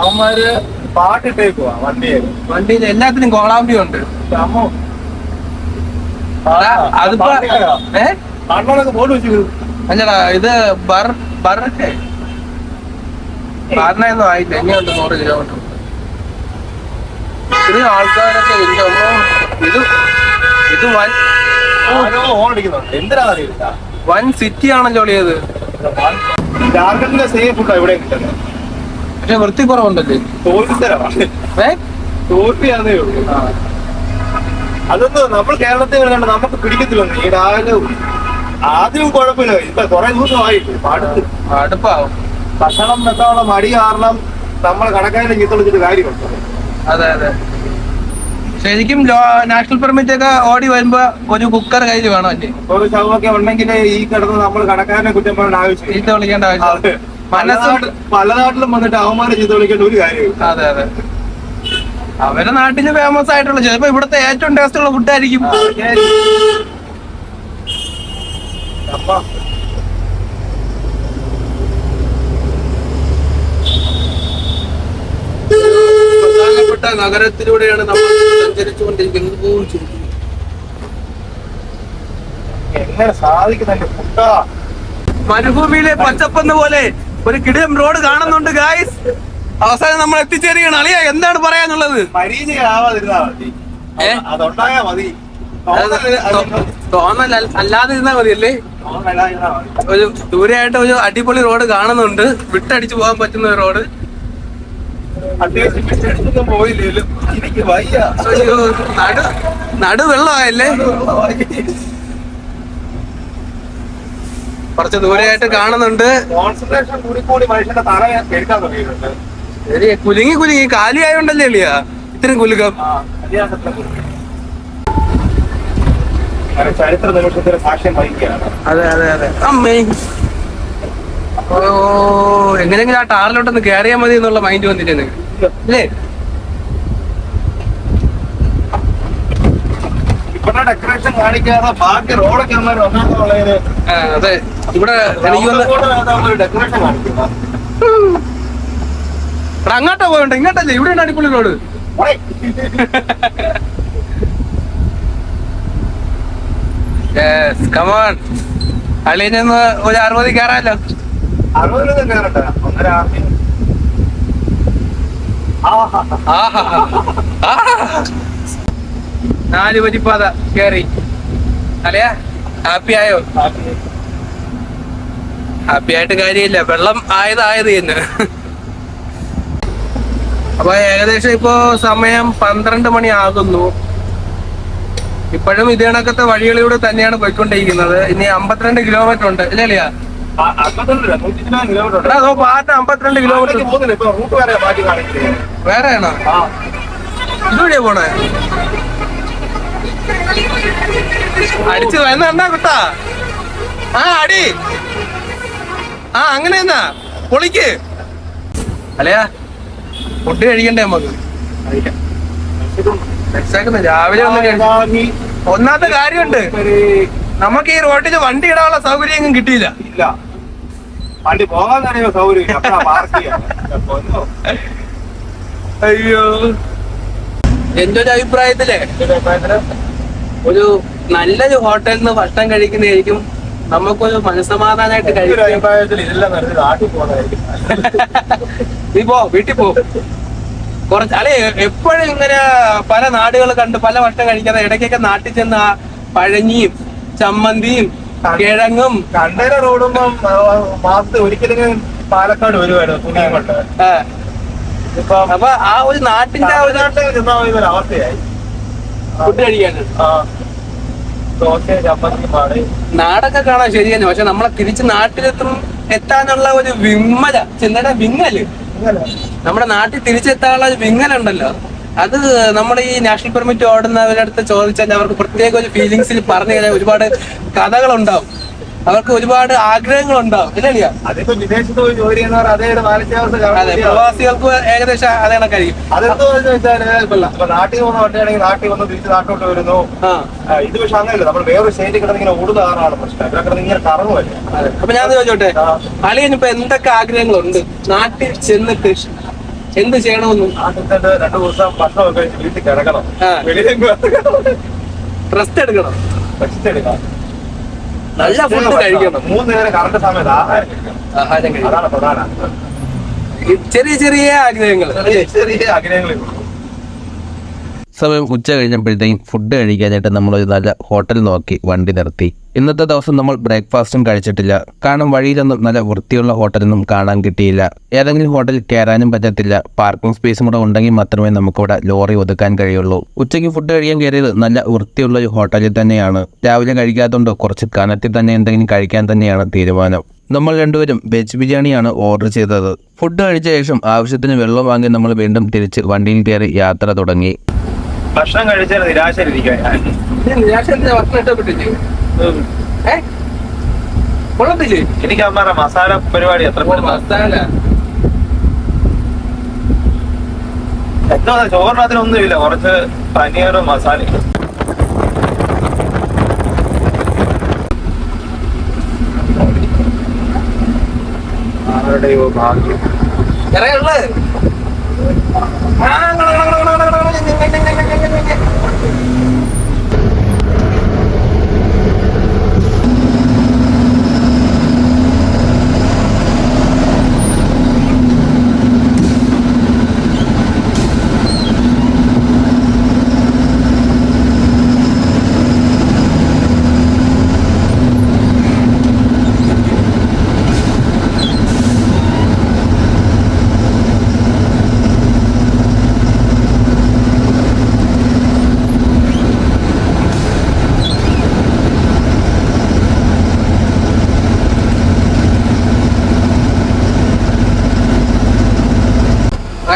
അവന്മാര് പാട്ടിട്ടേക്കുവാ വണ്ടിയിൽ. വണ്ടിയിൽ എല്ലാത്തിനും കോളാമ്പി ഉണ്ട്. അമ്മോ അതിപ്പോ അല്ലടാ ഇത് ബർ ആയില്ല നൂറ് കിലോമീറ്റർ. ആൾക്കാരൊക്കെ ഇത് ഇത് വൻ വൻ സിറ്റി ആണല്ലോ ഇത് ജാർഖണ്ഡിലെ സേഫ് ഇവിടെ കിട്ടുന്നത്. പക്ഷെ വൃത്തി കുറവുണ്ടല്ലേ തോൽവി തരാ തോൽവിയാണേ ഉള്ളൂ അതൊന്നും നമ്മൾ കേരളത്തിൽ വരുന്നുണ്ട് നമുക്ക് പിടിക്കത്തില്ലൊന്നും. ഈ രാവിലെ ആദ്യം കുഴപ്പമില്ല. ഇപ്പൊ കുറെ ദിവസമായി. അടുത്ത് അടുപ്പാവും ഭക്ഷണം വെക്കാനുള്ള മടി കാരണം നമ്മൾ കടക്കാരുടെ ചീത്ത വിളിച്ചിട്ട് കാര്യമുണ്ട്. അതെ അതെ. ശരിക്കും നാഷണൽ പെർമിറ്റ് ഒക്കെ ഓടി വരുമ്പോ ഒരു കുക്കർ കയ്യിൽ വേണം അല്ലേ? ഒരു ശവമൊക്കെ ഉണ്ടെങ്കിൽ ഈ കിടന്ന് നമ്മൾ കടക്കാരനെ കുറ്റം പറയേണ്ട ആവശ്യം ചീത്ത വിളിക്കേണ്ട ആവശ്യം. പല പല നാട്ടിലും വന്നിട്ട് അവന്മാരെ ചീത്ത വിളിക്കേണ്ട ഒരു കാര്യമില്ല. അതെ അതെ. അവരെ നാട്ടിൽ ഫേമസ് ആയിട്ടുള്ള ചിലപ്പോ ഇവിടുത്തെ ഏറ്റവും ടേസ്റ്റ് ഉള്ള ഫുഡായിരിക്കും പ്രധാനപ്പെട്ട നഗരത്തിലൂടെയാണ് നമ്മൾ സഞ്ചരിച്ചുകൊണ്ടിരിക്കുന്നത്. ശരി. എങ്ങനെ സാധിക്കുന്നുണ്ട് ഫുഡാ മരുഭൂമിയിലെ പച്ചപ്പെന്ന് പോലെ ഒരു കിടിലം റോഡ് കാണുന്നുണ്ട് ഗായ്സ് അവസാനം നമ്മൾ എത്തിച്ചേരുകയാണ്. അളിയ എന്താണ് പറയാനുള്ളത്? തോന്നൽ അല്ല- അല്ലാതെ ഇരുന്നാ മതിയല്ലേ? ഒരു ദൂരെയായിട്ട് ഒരു അടിപൊളി റോഡ് കാണുന്നുണ്ട്. വിട്ടടിച്ചു പോകാൻ പറ്റുന്ന ഒരു റോഡ്. പോയില്ലേലും എനിക്ക് വയ്യ. അയ്യോ, നടു നടു വെള്ളമായല്ലേ കുറച്ച് ദൂരെയായിട്ട് കാണുന്നുണ്ട്. കോൺസെൻട്രേഷൻ കൂടി കൂടി മനുഷ്യന്റെ തറ കേൾക്കാൻ തുടങ്ങിയിട്ടുണ്ട്. കുലുങ്ങി കുലുങ്ങി. കാലിയായോണ്ടല്ലേ അളിയ ഇത്രയും കുലുക്കം. ചരിത്ര നിമിഷത്തിന് സാക്ഷ്യം വഹിക്കുകയാണ്. അതെ അതെ അതെ. അമ്മേ. ഓ എങ്ങനെയെങ്കിലും ആ ടാറിലോട്ടൊന്ന് കയറിയാൽ മതി എന്നുള്ള മൈൻഡ് വന്നിട്ട് അല്ലേ? ഇവിടെ ഡെക്കറേഷൻ കാണിക്കാതെ ബാക്കി റോഡൊക്കെ അതെ. ഇവിടെ ഡെക്കറേഷൻ കാണിക്കുന്ന എടാ, അങ്ങോട്ടാ പോയോണ്ട് ഇങ്ങോട്ടല്ലേ? ഇവിടെയാണ് അടിപൊളി റോഡ് കമോൺ കമോൺ നിന്ന് ഒരു അറുപത് കയറാലോ. നാല് വരിപ്പാത കേറി. അല്ലയാ ഹാപ്പി ആയോ? ഹാപ്പി ആയിട്ട് കാര്യമില്ല. വെള്ളം ആയതായത് തന്നെ. അപ്പൊ ഏകദേശം ഇപ്പോ സമയം പന്ത്രണ്ട് മണി ആകുന്നു ഇപ്പോഴും ഇതേ കണക്കത്തെ വഴികളിലൂടെ തന്നെയാണ് പോയിക്കൊണ്ടിരിക്കുന്നത്. ഇനി അമ്പത്തിരണ്ട് കിലോമീറ്റർ ഉണ്ട്. ഇല്ലേ അല്ലയാ അമ്പത്തിരണ്ട് കിലോമീറ്റർ ഉണ്ട്. എടാ അതോ പാട്ട് അമ്പത്തിരണ്ട് കിലോമീറ്റർ അങ്ങോട്ടേക്ക് പോകുന്നില്ല റൂട്ട് വരെ മാറ്റി കാണിക്കുന്നത് വേറെയാണോ? ആ. ഇതുവഴിയാ പോണേ? അടിച്ചു എന്നാ കിട്ടാ? ആ അടി. ആ അങ്ങനെ എന്നാ? പൊളിക്ക്. അല്ലയാ ഫുഡ് കഴിക്കണ്ടേ നമുക്ക്. രാവിലെ ഒന്ന് ഒന്നാമത്തെ കാര്യമുണ്ട്. നമുക്ക് ഈ റോഡിൽ വണ്ടി ഇടാനുള്ള സൗകര്യം ഒന്നും കിട്ടിയില്ല. ഇല്ല. വണ്ടി പോകാൻ സൗകര്യം അയ്യോ. എന്റെ ഒരു അഭിപ്രായത്തിലേ അഭിപ്രായത്തിൽ? ഒരു നല്ലൊരു ഹോട്ടലിൽ നിന്ന് ഭക്ഷണം കഴിക്കുന്നതായിരിക്കും നമുക്കൊരു മനസ്സമാധാനമായിട്ട് കഴിക്കും. നീ പോ വീട്ടിൽ പോ. കുറച്ച് അല്ലെ എപ്പോഴും ഇങ്ങനെ പല നാടുകൾ കണ്ട് പല വട്ടം കഴിക്കാതെ ഇടയ്ക്കൊക്കെ നാട്ടിൽ ചെന്ന് ആ പഴഞ്ഞിയും ചമ്മന്തിയും കിഴങ്ങും. കണ്ടെയ്നർ ഓടുമ്പം ആ, മാസത്തിൽ ഒരിക്കലും പാലക്കാട് വരുമായിരുന്നു തുണിയും കൊണ്ട്. ആ, അപ്പൊ ആ ഒരു നാട്ടിന്റെ അവസ്ഥയായി ഫുഡ് കഴിക്കാനാണ് ആ ദോശ ചമ്മന്തി പാട് നാടൊക്കെ കാണാൻ ശരിയാണ് പക്ഷെ നമ്മളെ തിരിച്ച് നാട്ടിലെത്തും എത്താനുള്ള ഒരു വിമ്മല. ചെന്നട വിങ്ങൽ. നമ്മുടെ നാട്ടിൽ തിരിച്ചെത്താനുള്ള ഒരു വിങ്ങലുണ്ടല്ലോ. അത് നമ്മുടെ ഈ നാഷണൽ പെർമിറ്റ് ഓടുന്നവരടുത്ത് അടുത്ത് ചോദിച്ചാൽ അവർക്ക് പ്രത്യേക ഒരു ഫീലിങ്സിൽ പറഞ്ഞു കഴിഞ്ഞാൽ ഒരുപാട് കഥകളുണ്ടാവും. അവർക്ക് ഒരുപാട് അതിപ്പോ വിദേശത്ത് പോയി ജോലി ചെയ്യുന്നവർ അതേ പ്രവാസികൾക്ക് ഏകദേശം അതേ കണക്കായിരിക്കും ഇപ്പൊ നാട്ടിൽ പോകുന്ന വണ്ടിയാണെങ്കിൽ നാട്ടിൽ വന്ന് തിരിച്ച് നാട്ടിലോട്ട് വരുന്നു. ഇത് പക്ഷെ അങ്ങനെയല്ല. നമ്മൾ വേറൊരു കിടന്ന് ഇങ്ങനെ ഓടുന്ന കാറാണ് പ്രശ്നം. ഇവിടെ കിടന്ന് ഇങ്ങനെ കറങ്ങുമല്ലേ അപ്പൊ ഞാൻ ചോദിച്ചോട്ടെ? ആ. അളിയന് ഇപ്പൊ എന്തൊക്കെ ആഗ്രഹങ്ങളുണ്ട്? നാട്ടിൽ ചെന്നിട്ട് എന്ത് ചെയ്യണമെന്നും? നാട്ടിൽ രണ്ടു ദിവസം ഭക്ഷണമൊക്കെ കഴിച്ച് വീട്ടിൽ കിടക്കണം. റെസ്റ്റ് എടുക്കണം. റെസ്റ്റ് എടുക്കാം നല്ല ഫുഡ് കഴിക്കണം. മൂന്ന് നേരം കറണ്ട് സമയത്ത് ആഹാരം കഴിക്കണം. അതാണ് പ്രധാനം. ഈ ചെറിയ ചെറിയ ആഗ്രഹങ്ങൾ. ചെറിയ ഉള്ളൂ. സമയം ഉച്ച കഴിഞ്ഞപ്പോഴത്തേക്കും ഫുഡ് കഴിക്കാനായിട്ട് നമ്മളൊരു നല്ല ഹോട്ടൽ നോക്കി വണ്ടി നിർത്തി. ഇന്നത്തെ ദിവസം നമ്മൾ ബ്രേക്ക്ഫാസ്റ്റും കഴിച്ചിട്ടില്ല. കാരണം വഴിയിലൊന്നും നല്ല വൃത്തിയുള്ള ഹോട്ടലൊന്നും കാണാൻ കിട്ടിയില്ല. ഏതെങ്കിലും ഹോട്ടൽ കയറാനും പറ്റത്തില്ല. പാർക്കിംഗ് സ്പേസും കൂടെ ഉണ്ടെങ്കിൽ മാത്രമേ നമുക്കിവിടെ ലോറി ഒതുക്കാൻ കഴിയുള്ളൂ. ഉച്ചയ്ക്ക് ഫുഡ് കഴിക്കാൻ കയറിയത് നല്ല വൃത്തിയുള്ള ഒരു ഹോട്ടലിൽ തന്നെയാണ്. രാവിലെ കഴിക്കാത്തതുകൊണ്ട് കുറച്ച് കനത്തിൽ തന്നെ എന്തെങ്കിലും കഴിക്കാൻ തന്നെയാണ് തീരുമാനം. നമ്മൾ രണ്ടുപേരും വെജ് ബിരിയാണിയാണ് ഓർഡർ ചെയ്തത്. ഫുഡ് കഴിച്ച ശേഷം ആവശ്യത്തിന് വെള്ളം വാങ്ങി നമ്മൾ വീണ്ടും തിരിച്ച് വണ്ടിയിൽ കയറി യാത്ര തുടങ്ങി. ഭക്ഷണം കഴിച്ചാൽ നിരാശ ഭക്ഷണത്തിന് ഇഷ്ടപ്പെട്ടില്ലേ? ഏ? കൊള്ളത്തില്ലേ? എനിക്ക് അമ്മമാരുടെ മസാല പരിപാടി എത്ര മസാല. എന്തോ ചോറിനകത്തിനൊന്നുമില്ല കുറച്ച് പനീറും മസാലയും. ആരുടെയോ ഭാഗ്യം. ഇറയുള്ളത് ஆ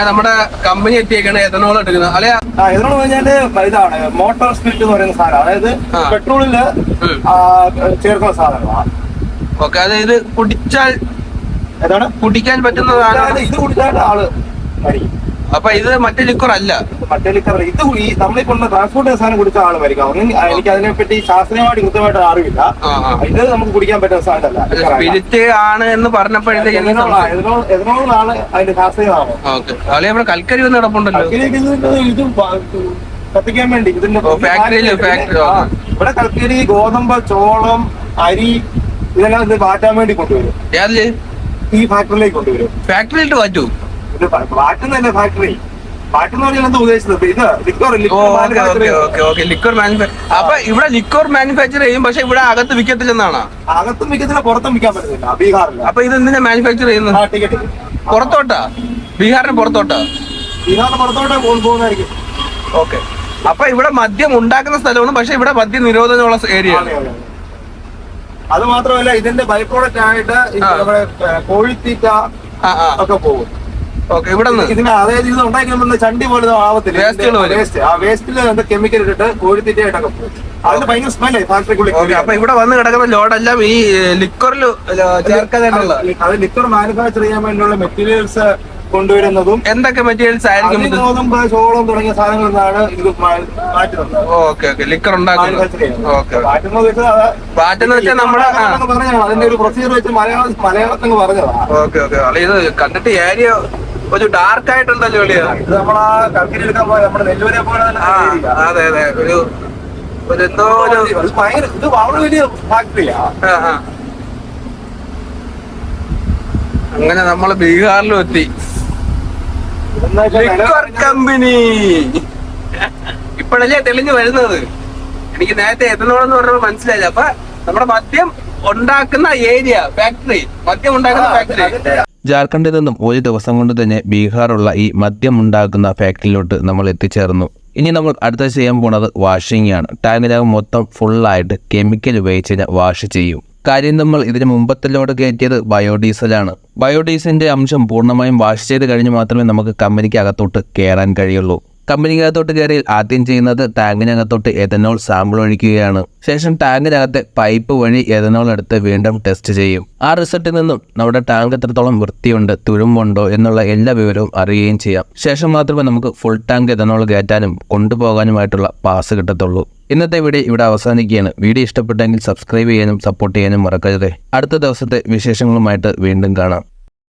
നമ്മുടെ കമ്പനി എത്തിയേക്കാണ് എഥനോൾ എടുക്കുന്നത്. അല്ലെ? എഥനോൾ പറഞ്ഞാൽ ഇതാണ് മോട്ടോർ സ്പിരിറ്റ് എന്ന് പറയുന്ന സാധനം. അതായത്. പെട്രോളിൽ ചേർക്കുന്ന സാധനമാണ് ഓക്കെ അതായത് കുടിച്ചാൽ കുടിക്കാൻ പറ്റുന്നതാണ് ഇത് കുടിച്ചാൽ ആൾ മരിക്കും. അപ്പൊ ഇത് മറ്റേ ലിക്വർ അല്ല. മറ്റേ ലിക്കർ ഇത് ഈ നമ്മളിപ്പോ ട്രാൻസ്പോർട്ട് സാധനം കുടിച്ച ആൾ മരിക്കാം. എനിക്ക് അതിനെപ്പറ്റി ശാസ്ത്രീയമായിട്ട് കൃത്യമായിട്ട് അറിവില്ല. ഇത് നമുക്ക് കുടിക്കാൻ പറ്റുന്ന സാധനമല്ല. സ്പിരിറ്റ് ആണ് എന്ന് പറഞ്ഞപ്പോഴത്തേക്ക് എതിനോളാണ് അതിന്റെ നമ്മുടെ കൽക്കരി വന്ന് കിടപ്പുണ്ടല്ലോ. ഇത് കത്തിക്കാൻ വേണ്ടി. ഇതിന്റെ ഇവിടെ കൽക്കരി ഗോതമ്പ് ചോളം അരി ഇതെല്ലാം ഇത് മാറ്റാൻ വേണ്ടി കൊണ്ടുവരും. ഈ ഫാക്ടറിയിലേക്ക് കൊണ്ടുവരും. ഫാക്ടറിയിലിട്ട് മാറ്റൂ? ഇത് മാറ്റുന്നതല്ലേ ഫാക്ടറി ലിക്വർ മാനുഫാക്ചർ അപ്പൊ ഇവിടെ ലിക്വർ മാനുഫാക്ചർ ചെയ്യും പക്ഷെ ഇവിടെ അകത്ത് വിൽക്കത്തില്ലെന്നാണ് അകത്തും വിൽക്കത്തില്ല പുറത്തും വിൽക്കാൻ പറ്റുന്നില്ല ബീഹാറിൽ അപ്പൊ ഇത് എന്തിനാ മാനുഫാക്ചർ ചെയ്യുന്നത്? പുറത്തോട്ടാ? ബീഹാറിന് പുറത്തോട്ടാ? ബീഹാറിന് പുറത്തോട്ടാ പോകുന്നതായിരിക്കും. ഓക്കെ. അപ്പൊ ഇവിടെ മദ്യം ഉണ്ടാക്കുന്ന സ്ഥലമാണ് പക്ഷെ ഇവിടെ മദ്യ നിരോധനമുള്ള ഏരിയ അതെ, മാത്രമല്ല ഇതിന്റെ ബൈ പ്രോഡക്റ്റ് ആയിട്ട് കോഴിത്തീറ്റ ഒക്കെ പോകും. ഓക്കെ ഇവിടെ ഇതിന് അതായത് ഇത് ഉണ്ടാക്കുന്ന ചണ്ടി പോലെ ആവത്തില്ല? വേസ്റ്റ് ആ വേസ്റ്റിൽ എന്താ കെമിക്കൽ ഇട്ടിട്ട് കോഴിത്തീറ്റയായിട്ടൊക്കെ പോകും. അതിന് ഭയങ്കര സ്മെല്ലേ ഓക്കെ ഫാക്ടറിക്കുള്ളിൽ അപ്പൊ ഇവിടെ വന്ന് കിടക്കുന്ന ലോഡെല്ലാം ഈ ലിക്വറിൽ ചേർക്കാനായിട്ടുള്ള അത് ലിക്വർ മാനുഫാക്ചർ ചെയ്യാൻ വേണ്ടിയുള്ള മെറ്റീരിയൽസ് കൊണ്ടുവരുന്നതും എന്തൊക്കെ മെറ്റീരിയൽസ് ആയിരിക്കും ഗോതമ്പ് ചോളം തുടങ്ങിയ സാധനങ്ങളിൽ നിന്നാണ് ഇത് മാറ്റുന്നത്. ഓക്കെ ഓക്കെ ലിക്വർ ഉണ്ടാക്കുന്നത്. മാറ്റുന്നത് വെച്ചാൽ നമ്മുടെ പറഞ്ഞതാണ്. അതിന്റെ ഒരു പ്രൊസീജിയർ വെച്ച് മലയാളം മലയാളത്തിൽ പറഞ്ഞതാ ഓക്കെ ഓക്കെ. ഇത് കണ്ടിട്ട് ഏരിയ ഒരു ഡാർക്ക് ആയിട്ടുള്ള ജോലിയാണ് ഇത് നമ്മളാ കൽക്കരി എടുക്കാൻ പോയ നമ്മുടെ നെല്ലൂരെ പോലെ ആ അതെ അതെ. ഒരു ഒരു എന്തോ ഒരു ഇത് ഭയങ്കര ഇത് വളരെ വലിയ ഫാക്ടറിയാ. അങ്ങനെ നമ്മൾ ബീഹാറിലും എത്തി കമ്പനി ഇപ്പോഴല്ലേ തെളിഞ്ഞു വരുന്നത്? എനിക്ക് നേരത്തെ എത്തനോൾ എന്ന് പറഞ്ഞപ്പോൾ മനസ്സിലായില്ല. അപ്പൊ നമ്മുടെ മദ്യം ഉണ്ടാക്കുന്ന ഏരിയ ഫാക്ടറി മദ്യം ഉണ്ടാക്കുന്ന ഫാക്ടറി ജാർഖണ്ഡിൽ നിന്നും ഒരു ദിവസം കൊണ്ട് തന്നെ ബീഹാറുള്ള ഈ മദ്യം ഉണ്ടാക്കുന്ന ഫാക്ടറിയിലോട്ട് നമ്മൾ എത്തിച്ചേർന്നു. ഇനി നമ്മൾ അടുത്ത ചെയ്യാൻ പോണത് വാഷിംഗ് ആണ്. ടാങ്കിനകം മൊത്തം ഫുള്ളായിട്ട് കെമിക്കൽ ഉപയോഗിച്ച് വാഷ് ചെയ്യും. കാര്യം നമ്മൾ ഇതിന് മുമ്പത്തിലോട് കയറ്റിയത് ബയോഡീസലാണ് ബയോഡീസലിന്റെ അംശം പൂർണമായും വാഷ് ചെയ്ത് കഴിഞ്ഞ് മാത്രമേ നമുക്ക് കമ്പനിക്ക് അകത്തോട്ട് കയറാൻ കഴിയുള്ളൂ. കമ്പനിക്കകത്തോട്ട് കയറിയാൽ ആദ്യം ചെയ്യുന്നത് ടാങ്കിനകത്തോട്ട് എഥനോൾ സാമ്പിൾ ഒഴിക്കുകയാണ്. ശേഷം ടാങ്കിനകത്തെ പൈപ്പ് വഴി എഥനോൾ എടുത്ത് വീണ്ടും ടെസ്റ്റ് ചെയ്യും. ആ റിസൾട്ടിൽ നിന്നും നമ്മുടെ ടാങ്ക് എത്രത്തോളം വൃത്തിയുണ്ട് തുരുമ്പുണ്ടോ എന്നുള്ള എല്ലാ വിവരവും അറിയുകയും ചെയ്യാം. ശേഷം മാത്രമേ നമുക്ക് ഫുൾ ടാങ്ക് എഥനോൾ കയറ്റാനും കൊണ്ടുപോകാനുമായിട്ടുള്ള പാസ് കിട്ടത്തുള്ളൂ. ഇന്നത്തെ വീഡിയോ ഇവിടെ അവസാനിക്കുകയാണ്. വീഡിയോ ഇഷ്ടപ്പെട്ടെങ്കിൽ സബ്സ്ക്രൈബ് ചെയ്യാനും സപ്പോർട്ട് ചെയ്യാനും മറക്കരുത്. അടുത്ത ദിവസത്തെ വിശേഷങ്ങളുമായിട്ട് വീണ്ടും കാണാം.